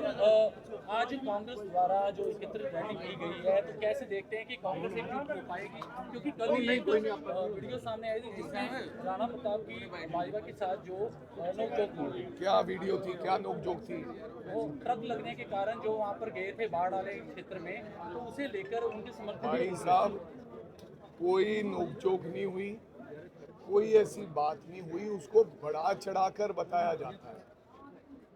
साहब आज कांग्रेस द्वारा जो एकत्रित रैली की गई है तो कैसे देखते हैं कि कांग्रेस एकजुट हो पाएगी? क्योंकि कल ही एक वीडियो सामने आई थी जिसमें राणा प्रताप की भाजपा के साथ जो नोकझोंक हुई। क्या वीडियो थी? क्या नोकझोंक थी? वो ट्रक लगने के कारण जो वहाँ पर गए थे बाढ़ वाले क्षेत्र में तो उसे लेकर उनके समर्थन भाई साहब कोई नोकझोंक नहीं हुई कोई ऐसी बात नहीं हुई उसको बढ़ा चढ़ाकर बताया जाता है।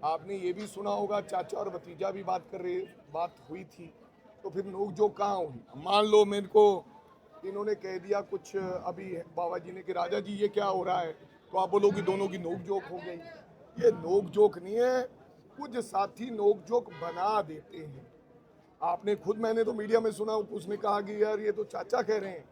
आपने ये भी सुना होगा, चाचा और भतीजा भी बात कर रहे, बात हुई थी। तो फिर नोकझोंक कहाँ हुई मान लो मेरे को इन्होंने कह दिया कुछ, अभी बाबा जी ने कि राजा जी, ये क्या हो रहा है? तो आप बोलोगे दोनों की नोकझोंक हो गई। ये नोकझोंक नहीं है, कुछ साथी नोकझोंक बना देते हैं। आपने खुद, मैंने तो मीडिया में सुना उसने कहा कि यार ये तो चाचा कह रहे हैं।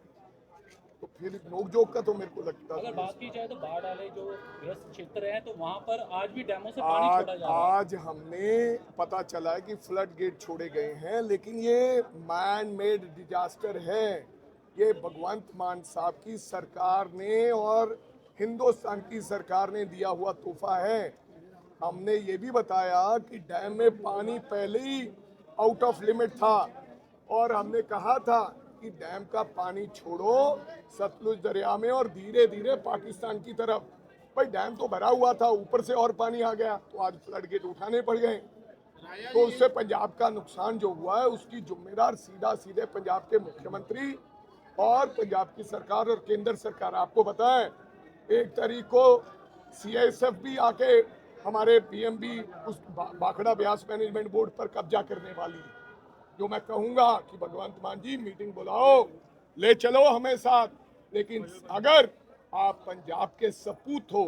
तो फिर नोकझोंक का तो मेरे को लगता अगर बात की जाए तो बाढ़ वाले जो ग्रस्त क्षेत्र हैं तो वहाँ पर आज भी डैमों से पानी आज छोड़ा जा रहा है। आज हमने पता चला है कि फ्लड गेट छोड़े गए हैं लेकिन ये मैन मेड डिजास्टर है। ये भगवंत मान साहब की सरकार ने और हिंदुस्तान की सरकार ने दिया हुआ तोहफा है। हमने ये भी बताया कि डैम में पानी पहले ही आउट ऑफ़ लिमिट था और हमने कहा था कि डैम का पानी छोड़ो, सतलुज दरिया में और धीरे धीरे पाकिस्तान की तरफ़। भाई, डैम तो भरा हुआ था, ऊपर से और पानी आ गया तो आज फ्लड गेट उठाने पड़ गए। तो उससे पंजाब का नुकसान जो हुआ है, उसकी जिम्मेदार सीधा सीधे पंजाब के मुख्यमंत्री और पंजाब की सरकार और केंद्र सरकार। आपको है, एक तारीख को सीआईएसएफ भी आके हमारे पीएमबी उस बाखड़ा ब्यास मैनेजमेंट बोर्ड पर कब्जा करने वाली है। जो मैं कहूँगा कि भगवंत मान जी मीटिंग बुलाओ ले चलो हमें साथ। लेकिन अगर आप पंजाब के सपूत हो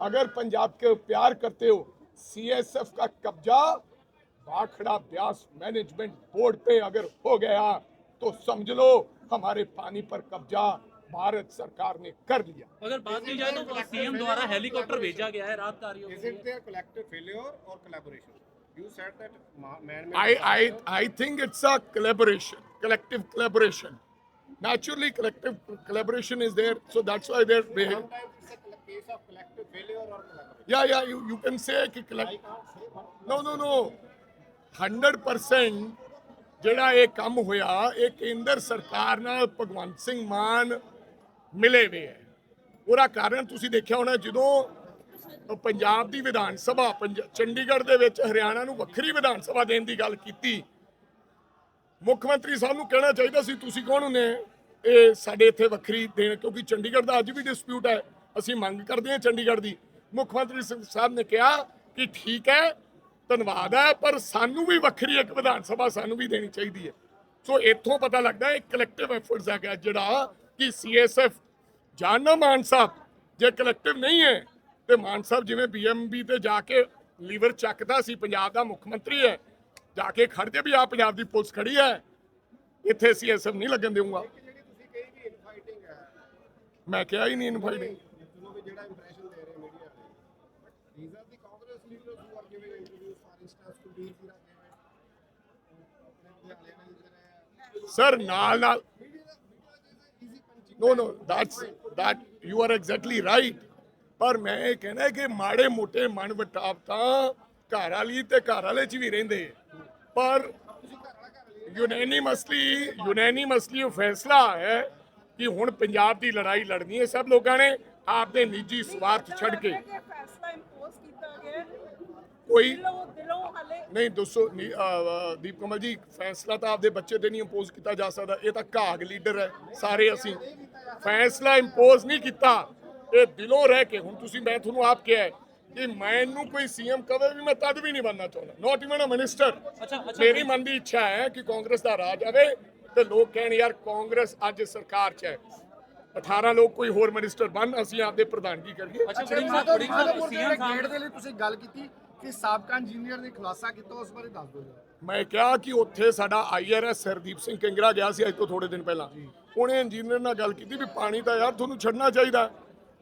अगर पंजाब के प्यार करते हो सीएसएफ का कब्जा बाखड़ा ब्यास मैनेजमेंट बोर्ड पे अगर हो गया तो समझ लो हमारे पानी पर कब्जा भारत सरकार ने कर लिया। अगर बात की जाए तो सीएम द्वारा हेलीकॉप्टर भेजा गया है राहत कार्यों You said that man-made. I, I, I think it's a collaboration, collective collaboration. Naturally, collective collaboration is there, so that's why they're behaving. Sometimes it's a case of collective failure or collaboration. Yeah, yeah, you, you can say. Ki collect- no, no, no. 100% ਜਿਹੜਾ ਇਹ ਕੰਮ ਹੋਇਆ ਇਹ ਕੇਂਦਰ ਸਰਕਾਰ ਨਾਲ ਭਗਵੰਤ ਸਿੰਘ ਮਾਨ ਮਿਲੇ ਵੇ ਹੈ ਉਹਦਾ ਕਾਰਨ ਤੁਸੀਂ ਦੇਖਿਆ ਹੋਣਾ ਜਦੋਂ ਪੰਜਾਬ ਦੀ ਵਿਧਾਨ ਸਭਾ, ਪੰਜ- ਚੰਡੀਗੜ੍ਹ ਦੇ ਵਿੱਚ ਹਰਿਆਣਾ ਨੂੰ ਵੱਖਰੀ ਵਿਧਾਨ ਸਭਾ ਦੇਣ ਦੀ ਗੱਲ ਕੀਤੀ। ਮੁੱਖ ਮੰਤਰੀ ਸਾਹਿਬ ਨੂੰ ਕਹਿਣਾ ਚਾਹੀਦਾ ਸੀ, ਤੁਸੀਂ ਕੌਣ ਹੁੰਦੇ ਇਹ ਸਾਡੇ ਇੱਥੇ ਵੱਖਰੀ ਦੇਣ, ਕਿਉਂਕਿ ਚੰਡੀਗੜ੍ਹ ਦਾ ਅੱਜ ਵੀ ਡਿਸਪਿਊਟ ਹੈ। ਅਸੀਂ ਮੰਗ ਕਰਦੇ ਹਾਂ ਚੰਡੀਗੜ੍ਹ ਦੀ। ਮੁੱਖ ਮੰਤਰੀ ਸਾਹਿਬ ਨੇ ਕਿਹਾ ਕਿ ਠੀਕ ਹੈ, ਧੰਨਵਾਦ ਹੈ, ਪਰ ਸਾਨੂੰ ਵੀ ਵੱਖਰੀ ਇੱਕ ਵਿਧਾਨ ਸਭਾ ਸਾਨੂੰ ਵੀ ਦੇਣੀ ਚਾਹੀਦੀ ਹੈ। ਸੋ ਇੱਥੋਂ ਪਤਾ ਲੱਗਦਾ ਹੈ ਕਲੈਕਟਿਵ ਐਫਰਟਸ ਹੈਗਾ ਜਿਹੜਾ, ਕਿ ਸੀਐਸਐਫ ਜਾਨੋ ਮਾਨ ਸਾਹਿਬ, ਜੇ ਕਲੈਕਟਿਵ ਨਹੀਂ ਹੈ ਤੇ ਮਾਨ ਸਾਹਿਬ ਜਿਵੇਂ ਬੀਐਮਬੀ ਤੇ ਜਾ ਕੇ ਲੀਵਰ ਚੱਕਦਾ ਸੀ, ਪੰਜਾਬ ਦਾ ਮੁੱਖ ਮੰਤਰੀ ਹੈ, ਜਾ ਕੇ ਖੜ ਜੇ ਵੀ ਆ, ਪੰਜਾਬ ਦੀ ਪੁਲਿਸ ਖੜੀ ਹੈ, ਇੱਥੇ ਸੀਐਸਐਫ ਨਹੀਂ ਲੱਗਣ ਦੇਊਗਾ ਮੈਂ ਕਿਹਾ ਹੀ ਨਹੀਂ ਇਨਫਾਈਟਿੰਗ ਸਰ ਨਾਲ ਨਾਲ no no that's that you are exactly right ਪਰ ਮੈਂ ਇਹ ਕਹਿਣਾ ਕਿ ਮਾੜੇ ਮੋਟੇ ਮਨ ਵਟਾਵ ਤਾਂ ਘਰ ਵਾਲੀ ਤੇ ਘਰ ਵਾਲੇ ਚ ਵੀ ਰਹਿੰਦੇ। ਪਰ ਯੂਨੈਨਿਮਸਲੀ ਯੂਨੈਨਿਮਸਲੀ ਉਹ ਫੈਸਲਾ ਹੈ ਕਿ ਹੁਣ ਪੰਜਾਬ ਦੀ ਲੜਾਈ ਲੜਨੀ ਹੈ ਸਭ ਲੋਕਾਂ ਨੇ ਆਪਦੇ ਨਿੱਜੀ ਸਵਾਰਥ ਛੱਡ ਕੇ। ਕੋਈ ਨਹੀਂ ਦੱਸੋ ਦੀਪ ਕਮਲ ਜੀ ਫੈਸਲਾ ਤਾਂ ਆਪਦੇ ਬੱਚੇ ਤੇ ਨਹੀਂ ਇੰਪੋਜ਼ ਕੀਤਾ ਜਾ ਸਕਦਾ ਇਹ ਤਾਂ ਘਾਗ ਲੀਡਰ ਹੈ ਸਾਰੇ ਅਸੀਂ ਫੈਸਲਾ ਇੰਪੋਜ਼ ਨਹੀਂ ਕੀਤਾ ਇਹ ਦਿਲੋਂ ਰਹਿ ਕੇ ਹੁਣ ਤੁਸੀਂ ਮੈਂ ਤੁਹਾਨੂੰ ਆਪ ਕਿਹਾ ਕਿ ਮੈਨੂੰ ਕੋਈ ਸੀਐਮ ਕਵੇ ਵੀ ਮੈਂ ਤਦ ਵੀ ਨਹੀਂ ਬਣਨਾ ਚਾਹੁੰਦਾ। Not even a minister. ਮੇਰੀ ਮਨ ਦੀ ਇੱਛਾ ਹੈ ਕਿ ਕਾਂਗਰਸ ਦਾ ਰਾਜ ਆਵੇ ਤੇ ਲੋਕ ਕਹਿਣ ਯਾਰ ਕਾਂਗਰਸ ਅੱਜ ਸਰਕਾਰ 'ਚ ਹੈ। 18 ਲੋਕ ਕੋਈ ਹੋਰ ਮਿਨਿਸਟਰ ਬਣ ਅਸੀਂ ਆਪਦੇ ਪ੍ਰਧਾਨਗੀ ਕਰੀਏ। ਅੱਛਾ ਸੀਐਮ ਸਾਹਿਬ ਦੇ ਲਈ ਤੁਸੀਂ ਗੱਲ ਕੀਤੀ ਕਿ ਸਾਬਕਾ ਇੰਜੀਨੀਅਰ ਨੇ ਖੁਲਾਸਾ ਕੀਤਾ ਉਸ ਬਾਰੇ ਦੱਸ ਦਿਓ ਜਰਾ। ਮੈਂ ਕਿਹਾ ਕਿ ਉੱਥੇ ਸਾਡਾ ਆਈਆਰਐਸ ਹਰਦੀਪ ਸਿੰਘ ਕੰਗਰਾ ਗਿਆ ਸੀ ਅੱਜ ਤੋਂ ਥੋੜੇ ਦਿਨ ਪਹਿਲਾਂ। ਉਹਨੇ ਇੰਜੀਨੀਅਰ ਨਾਲ ਗੱਲ ਕੀਤੀ ਵੀ ਪਾਣੀ ਤਾਂ ਯਾਰ ਤੁਹਾਨੂੰ ਛੱਡਣਾ ਚਾਹੀਦਾ।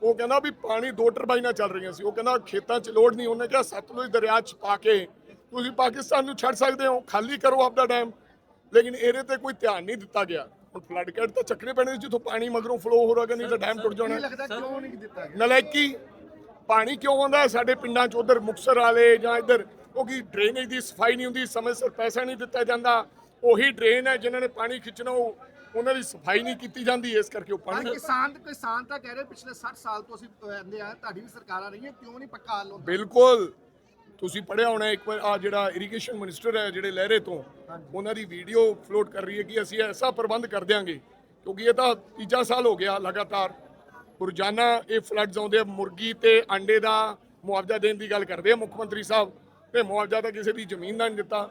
ਉਹ ਕਹਿੰਦਾ ਵੀ ਪਾਣੀ ਦੋ ਟਰਬਾਈਨਾਂ ਚੱਲ ਰਹੀਆਂ ਸੀ। ਉਹ ਕਹਿੰਦਾ ਖੇਤਾਂ 'ਚ ਲੋੜ ਨਹੀਂ। ਉਹਨੇ ਕਿਹਾ ਸਤਲੁਜ ਦਰਿਆ 'ਚ ਪਾ ਕੇ ਤੁਸੀਂ ਪਾਕਿਸਤਾਨ ਨੂੰ ਛੱਡ ਸਕਦੇ ਹੋ। ਖਾਲੀ ਕਰੋ ਆਪਦਾ ਡੈਮ। ਲੇਕਿਨ ਇਹਦੇ ਤੇ ਕੋਈ ਧਿਆਨ ਨਹੀਂ ਦਿੱਤਾ ਗਿਆ। ਹੁਣ ਫਲੱਡ ਗੇਟ ਤਾਂ ਚੱਕਣੇ ਪੈਣੇ ਸੀ, ਜਿੱਥੋਂ ਪਾਣੀ ਮਗਰੋਂ ਫਲੋ ਹੋ ਰਿਹਾ ਨਹੀਂ ਤਾਂ ਡੈਮ ਟੁੱਟ ਜਾਣਾ। ਕੀ ਲੱਗਦਾ ਕਿਉਂ ਨਹੀਂ ਦਿੱਤਾ ਗਿਆ? ਨਲਾਇਕੀ ਪਾਣੀ ਕਿਉਂ ਆਉਂਦਾ ਸਾਡੇ ਪਿੰਡਾਂ 'ਚ ਉਧਰ ਮੁਕਸਰ ਵਾਲੇ ਜਾਂ ਇੱਧਰ ਕਿਉਂਕਿ ਡਰੇਨੇਜ ਦੀ ਸਫ਼ਾਈ ਨਹੀਂ ਹੁੰਦੀ ਸਮੇਂ ਸਿਰ ਪੈਸਾ ਨਹੀਂ ਦਿੱਤਾ ਜਾਂਦਾ। ਉਹੀ ਡਰੇਨ ਹੈ ਜਿਨ੍ਹਾਂ ਨੇ ਪਾਣੀ ਖਿੱਚਣਾ ਉਹ ਉਹਨਾਂ ਦੀ ਸਫ਼ਾਈ ਨਹੀਂ ਕੀਤੀ ਜਾਂਦੀ ਇਸ ਕਰਕੇ ਉਹ ਪਾਣੀ ਕਿਸਾਨ ਕਿਸਾਨ ਤਾਂ ਕਹਿ ਰਹੇ ਪਿਛਲੇ 60 ਸਾਲ ਤੋਂ ਅਸੀਂ ਰਹਿੰਦੇ ਆ ਤੁਹਾਡੀ ਵੀ ਸਰਕਾਰਾਂ ਰਹੀਆਂ ਕਿਉਂ ਨਹੀਂ ਪੱਕਾ ਹੱਲ ਹੁੰਦਾ? ਬਿਲਕੁਲ। ਤੁਸੀਂ ਪੜਿਆ ਹੋਣਾ ਇੱਕ ਵਾਰ ਆ ਜਿਹੜਾ ਇਰੀਗੇਸ਼ਨ ਮਿਨਿਸਟਰ ਹੈ ਜਿਹੜੇ ਲਹਿਰੇ ਤੋਂ ਉਹਨਾਂ ਦੀ ਵੀਡੀਓ ਫਲੋਟ ਕਰ ਰਹੀ ਹੈ ਕਿ ਅਸੀਂ ਐਸਾ ਪ੍ਰਬੰਧ ਕਰ ਦਿਆਂਗੇ ਕਿਉਂਕਿ ਇਹ ਤਾਂ ਤੀਜਾ ਸਾਲ ਹੋ ਗਿਆ ਲਗਾਤਾਰ। ਰੋਜ਼ਾਨਾ ਇਹ ਫਲੱਡਸ ਆਉਂਦੇ ਆ ਮੁਰਗੀ ਤੇ ਅੰਡੇ ਦਾ ਮੁਆਵਜ਼ਾ ਦੇਣ ਦੀ ਗੱਲ ਕਰਦੇ ਆ ਮੁੱਖ ਮੰਤਰੀ ਸਾਹਿਬ ਤੇ ਮੁਆਵਜ਼ਾ ਤਾਂ ਕਿਸੇ ਦੀ ਜ਼ਮੀਨ ਦਾ ਨਹੀਂ ਦਿੱਤਾ।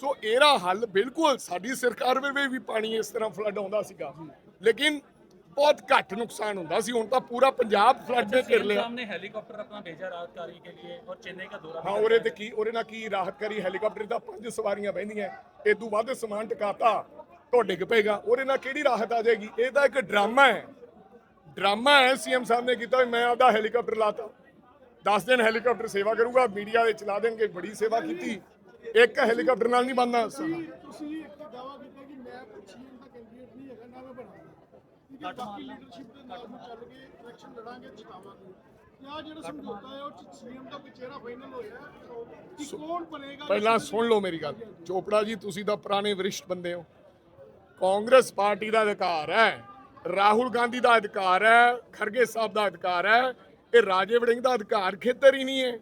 ਸੋ ਇਹਦਾ ਹੱਲ ਬਿਲਕੁਲ ਸਾਡੀ ਸਰਕਾਰ ਵੇਲੇ ਵੀ ਪਾਣੀ ਇਸ ਤਰ੍ਹਾਂ ਫਲੱਡ ਆਉਂਦਾ ਸੀਗਾ। ਲੇਕਿਨ ਬਹੁਤ ਘੱਟ ਨੁਕਸਾਨ ਹੁੰਦਾ ਸੀ। ਹੁਣ ਤਾਂ ਪੂਰਾ ਪੰਜਾਬ ਫਲੱਡ ਨੇ ਘਿਰ ਲਿਆ। ਸਾਹਮਣੇ ਹੈਲੀਕਾਪਟਰ ਆਪਣਾ ਭੇਜਿਆ ਰਾਹਤਕਾਰੀ ਕੇ ਲਈ ਔਰ ਚੇਨਈ ਦਾ ਦੌਰਾ ਹਾਂ ਉਹਦੇ ਤੇ ਕੀ ਉਹਦੇ ਨਾਲ ਕੀ ਰਾਹਤਕਾਰੀ ਹੈਲੀਕਾਪਟਰ ਦਾ ਪੰਜ ਸਵਾਰੀਆਂ ਬਹਿੰਦੀਆਂ। ਇਹ ਤੋਂ ਵੱਧ ਸਮਾਨ ਟਿਕਾਤਾ ਤੋਂ ਡਿੱਗ ਪਏਗਾ। ਉਹਦੇ ਨਾਲ ਕਿਹੜੀ ਰਾਹਤ ਆ ਜਾਏਗੀ? ਇਹ ਤਾਂ ਇੱਕ ਡਰਾਮਾ ਹੈ। ਡਰਾਮਾ ਹੈ ਸੀਐਮ ਸਾਹਿਬ ਨੇ ਕੀਤਾ ਮੈਂ ਆਪਦਾ ਹੈਲੀਕਾਪਟਰ ਲਾਤਾ। 10 ਦਿਨ ਹੈਲੀਕਾਪਟਰ ਸੇਵਾ ਕਰੂਗਾ ਮੀਡੀਆ ਦੇ ਚਲਾ ਦੇਣਗੇ ਬੜੀ ਸੇਵਾ ਕੀਤੀ। ਇੱਕ ਹੈਲੀਕਾਪਟਰ ਨਾਲ ਨਹੀਂ ਬਣਨਾ ਤੁਸੀਂ ਇੱਕ ਦਾਵਾ ਕੀਤਾ ਕਿ ਮੈਂ ਸੀਐਮ ਦਾ ਕੈਂਡੀਡੇਟ ਨਹੀਂ ਹੈਗਾ ਨਾ ਮੈਂ ਬਣਾਉਂਗਾ ਕਿਉਂਕਿ ਬਾਕੀ ਲੀਡਰਸ਼ਿਪ ਦੇ ਨਾਲ ਨੂੰ ਚੱਲ ਕੇ ਇਲੈਕਸ਼ਨ ਲੜਾਂਗੇ ਜਿਤਾਵਾਂਗੇ। ਤੇ ਆ ਜਿਹੜਾ ਸਮਝੌਤਾ ਹੈ ਉਹ ਚ ਸੀਐਮ ਦਾ ਕੋਈ ਚਿਹਰਾ ਫਾਈਨਲ ਹੋਇਆ ਹੈ ਕਿ ਕੌਣ ਬਣੇਗਾ? ਪਹਿਲਾਂ ਸੁਣ ਲਓ ਮੇਰੀ ਗੱਲ। ਚੋਪੜਾ ਜੀ ਤੁਸੀਂ ਤਾਂ ਪੁਰਾਣੇ ਵਰਿਸ਼ਟ ਬੰਦੇ ਹੋ। ਕਾਂਗਰਸ ਪਾਰਟੀ ਦਾ ਅਧਿਕਾਰ ਹੈ ਰਾਹੁਲ ਗਾਂਧੀ ਦਾ ਅਧਿਕਾਰ ਹੈ ਖਰਗੇ ਸਾਹਿਬ ਦਾ ਅਧਿਕਾਰ ਹੈ। ਇਹ ਰਾਜੇ ਵੜਿੰਗ ਦਾ ਅਧਿਕਾਰ ਖੇਤਰ ਹੀ ਨਹੀਂ ਹੈ।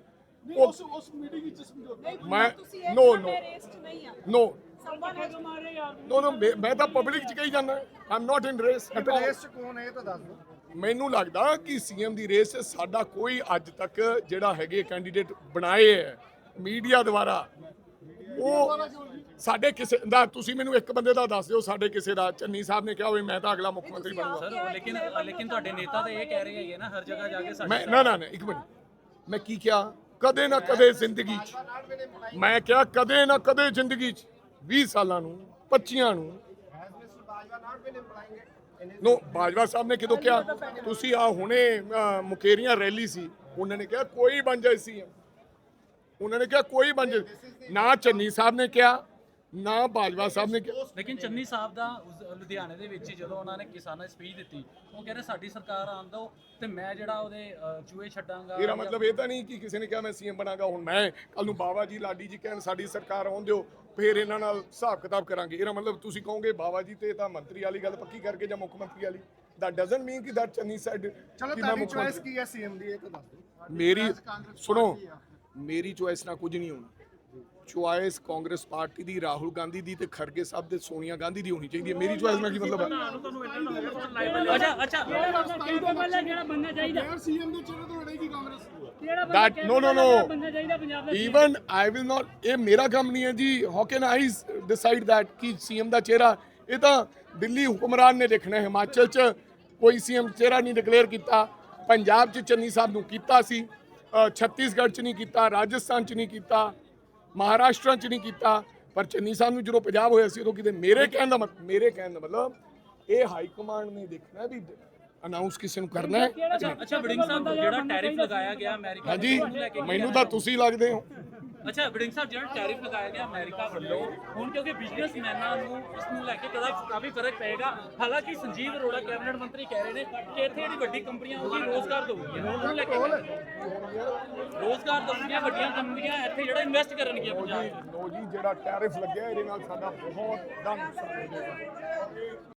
ਮੈਨੂੰ ਲੱਗਦਾ ਕਿ ਸੀਐਮ ਦੀ ਰੇਸ ਸਾਡਾ ਕੋਈ ਅੱਜ ਤੱਕ ਜਿਹੜਾ ਹੈਗੇ ਕੈਂਡੀਡੇਟ ਬਣਾਏ ਹੈ ਮੀਡੀਆ ਦੁਆਰਾ ਉਹ ਸਾਡੇ ਕਿਸੇ ਦਾ ਤੁਸੀਂ ਮੈਨੂੰ ਇੱਕ ਬੰਦੇ ਦਾ ਦੱਸ ਦਿਓ ਸਾਡੇ ਕਿਸੇ ਦਾ ਚੰਨੀ ਸਾਹਿਬ ਨੇ ਕਿਹਾ ਹੋਵੇ ਮੈਂ ਤਾਂ ਅਗਲਾ ਮੁੱਖ ਮੰਤਰੀ ਬਣੂਗਾ। ਲੇਕਿਨ ਲੇਕਿਨ ਤੁਹਾਡੇ ਨੇਤਾ ਤਾਂ ਇਹ ਕਹਿ ਰਹੇ ਹੈਗੇ ਨਾ ਹਰ ਜਗ੍ਹਾ ਜਾ ਕੇ ਸਾਡੇ ਨਾ ਨਾ ਇੱਕ ਮਿੰਟ। ਮੈਂ ਕੀ ਕਿਹਾ? ਕਦੇ ਨਾ ਕਦੇ ਜ਼ਿੰਦਗੀ 'ਚ। ਮੈਂ ਕਿਹਾ ਕਦੇ ਨਾ ਕਦੇ ਜ਼ਿੰਦਗੀ 'ਚ। 20 ਸਾਲਾਂ ਨੂੰ 25 ਨੂੰ। ਨੋ, ਬਾਜਵਾ ਸਾਹਿਬ ਨੇ ਕਿਦੋਂ ਕਿਹਾ, ਤੁਸੀਂ ਆ ਹੁਣੇ ਮੁਕੇਰੀਆਂ ਰੈਲੀ ਸੀ। ਉਹਨਾਂ ਨੇ ਕਿਹਾ, ਕੋਈ ਬਣ ਜਾਏ ਸੀ। ਉਹਨਾਂ ਨੇ ਕਿਹਾ, ਕੋਈ ਬਣ ਜਾਏ। ਨਾ ਚੰਨੀ ਸਾਹਿਬ ਨੇ ਕਿਹਾ ਨਾ ਬਾਜਵਾ ਸਾਹਿਬ ਨੇ ਕਿਹਾ। ਲੇਕਿਨ ਚੰਨੀ ਸਾਹਿਬ ਦਾ ਉਸ ਲੁਧਿਆਣੇ ਦੇ ਵਿੱਚ ਹੀ ਜਦੋਂ ਉਹਨਾਂ ਨੇ ਕਿਸਾਨਾਂ ਦੀ ਸਪੀਚ ਦਿੱਤੀ ਉਹ ਕਹਿੰਦੇ ਸਾਡੀ ਸਰਕਾਰ ਆਉਣ ਦਿਓ ਤੇ ਮੈਂ ਜਿਹੜਾ ਉਹਦੇ ਅ, ਚੂਹੇ ਛੱਡਾਂਗਾ। ਇਹਦਾ ਮਤਲਬ ਇਹ ਤਾਂ ਨਹੀਂ ਕਿ ਕਿਸੇ ਨੇ ਕਿਹਾ ਮੈਂ ਸੀਐਮ ਬਣਾਗਾ ਹੁਣ ਮੈਂ ਕੱਲ ਨੂੰ ਬਾਬਾ ਜੀ ਲਾਡੀ ਜੀ ਕਹਿਣ ਸਾਡੀ ਸਰਕਾਰ ਆਉਣ ਦਿਓ ਫਿਰ ਇਹਨਾਂ ਨਾਲ ਹਿਸਾਬ ਕਿਤਾਬ ਕਰਾਂਗੇ। ਇਹਦਾ ਮਤਲਬ ਤੁਸੀਂ ਕਹੋਗੇ ਬਾਬਾ ਜੀ ਤੇ ਤਾਂ ਮੰਤਰੀ ਵਾਲੀ ਗੱਲ ਪੱਕੀ ਕਰਕੇ ਜਾਂ ਮੁੱਖ ਮੰਤਰੀ ਵਾਲੀ? That doesn't mean ਕਿ that ਚੰਨੀ said ਚਲੋ ਕਿ ਮੈਂ ਤੁਹਾਡੀ ਮੁੱਖ ਚੋਇਸ ਮੰਤਰੀ ਕੀ ਹੈ ਸੀਐਮ ਦੀ ਇਹ ਤਾਂ ਦੱਸ ਦਿਓ। ਮੇਰੀ ਸੁਣੋ ਮੇਰੀ ਚੋਇਸ ਨਾਲ ਕੁਝ ਨਹੀਂ ਹੋਣਾ। ਚੋਇਸ ਕਾਂਗਰਸ ਪਾਰਟੀ ਦੀ ਰਾਹੁਲ ਗਾਂਧੀ ਦੀ ਤੇ ਖਰਗੇ ਸਾਹਿਬ ਦੇ ਸੋਨੀਆ ਗਾਂਧੀ ਦੀ ਹੋਣੀ ਚਾਹੀਦੀ ਹੈ। ਮੇਰੀ ਚੋਇਸ ਨਾਲ ਕੀ ਮਤਲਬ ਹੈ? ਅੱਛਾ ਅੱਛਾ। ਯਾਰ ਸੀਐਮ ਦੇ ਚਿਹਰੇ ਤੋਂ ਲੜੇਗੀ ਕਾਂਗਰਸ ਇਹ ਮੇਰਾ ਕੰਮ ਨਹੀਂ ਹੈ ਜੀ। ਕਿ ਸੀਐਮ ਦਾ ਚਿਹਰਾ ਇਹ ਤਾਂ ਦਿੱਲੀ ਹੁਕਮਰਾਨ ਨੇ ਦੇਖਣਾ ਹੈ। ਹਿਮਾਚਲ ਚ ਕੋਈ ਸੀਐਮ ਚਿਹਰਾ ਨਹੀਂ ਡਿਕਲੇਅਰ ਕੀਤਾ। ਪੰਜਾਬ ਚ ਚੰਨੀ ਸਾਹਿਬ ਨੂੰ ਕੀਤਾ ਸੀ। ਛੱਤੀਸਗੜ੍ਹ ਚ ਨਹੀਂ ਕੀਤਾ। ਰਾਜਸਥਾਨ ਚ ਨਹੀਂ ਕੀਤਾ। ਮਹਾਰਾਸ਼ਟਰਾਂ ਚ ਨਹੀਂ ਕੀਤਾ, ਪਰ ਚੰਨੀ ਸਾਹਿਬ ਨੂੰ ਜਦੋਂ ਪੰਜਾਬ ਹੋਇਆ ਸੀ ਉਦੋਂ ਕਿਤੇ ਮੇਰੇ ਕਹਿਣ ਦਾ ਮਤਲਬ ਮੇਰੇ ਕਹਿਣ ਦਾ ਮਤਲਬ ਇਹ ਹਾਈ ਕਮਾਂਡ ਨੇ ਦੇਖਣਾ ਵੀ ਅਨਾਉਂਸ ਕਿਸੇ ਨੂੰ ਕਰਨਾ ਹੈ? ਅੱਛਾ ਅੱਛਾ ਵੜਿੰਗ ਸਾਹਿਬ ਜਿਹੜਾ ਟੈਰਿਫ ਲਗਾਇਆ ਗਿਆ ਅਮਰੀਕਾ ਹਾਂਜੀ ਵੱਲੋਂ, ਉਹਨੂੰ ਲੈ ਕੇ ਕੀ ਮੈਨੂੰ ਤਾਂ ਤੁਸੀਂ ਲੱਗਦੇ ਹੋ। ਅੱਛਾ ਵੜਿੰਗ ਸਾਹਿਬ ਜਿਹੜਾ ਟੈਰਿਫ ਲਗਾਇਆ ਗਿਆ ਅਮਰੀਕਾ ਵੱਲੋਂ ਹੁਣ ਕਿਉਂਕਿ ਬਿਜ਼ਨਸਮੈਨਾਂ ਨੂੰ ਇਸ ਨੂੰ ਲੈ ਕੇ ਕਦਾ ਕਾਫੀ ਫ਼ਰਕ ਪਏਗਾ। ਹਾਲਾਂਕਿ ਸੰਜੀਵ ਅਰੋੜਾ ਕੈਬਨਿਟ ਮੰਤਰੀ ਕਹਿ ਰਹੇ ਨੇ ਕਿ ਇੱਥੇ ਜਿਹੜੀ ਵੱਡੀ ਕੰਪਨੀਆਂ ਉਹਦੀ ਰੋਜ਼ਗਾਰ ਦਊਗੀਆਂ ਉਹਨੂੰ ਲੈ ਕੇ ਰੋਜ਼ਗਾਰ ਦਊਗੀਆਂ ਵੱਡੀਆਂ ਕੰਪਨੀਆਂ ਇੱਥੇ ਜਿਹੜਾ ਇਨਵੈਸਟ ਕਰਨਗੀਆਂ ਪੰਜਾਬ 'ਚ। ਲੋ ਜੀ ਜਿਹੜਾ ਟੈਰਿਫ ਲੱਗਿਆ ਇਹਦੇ ਨਾਲ ਸਾਡਾ ਬਹੁਤ ਦਾ ਨੁਕਸਾਨ ਹੋ ਜਾਏਗਾ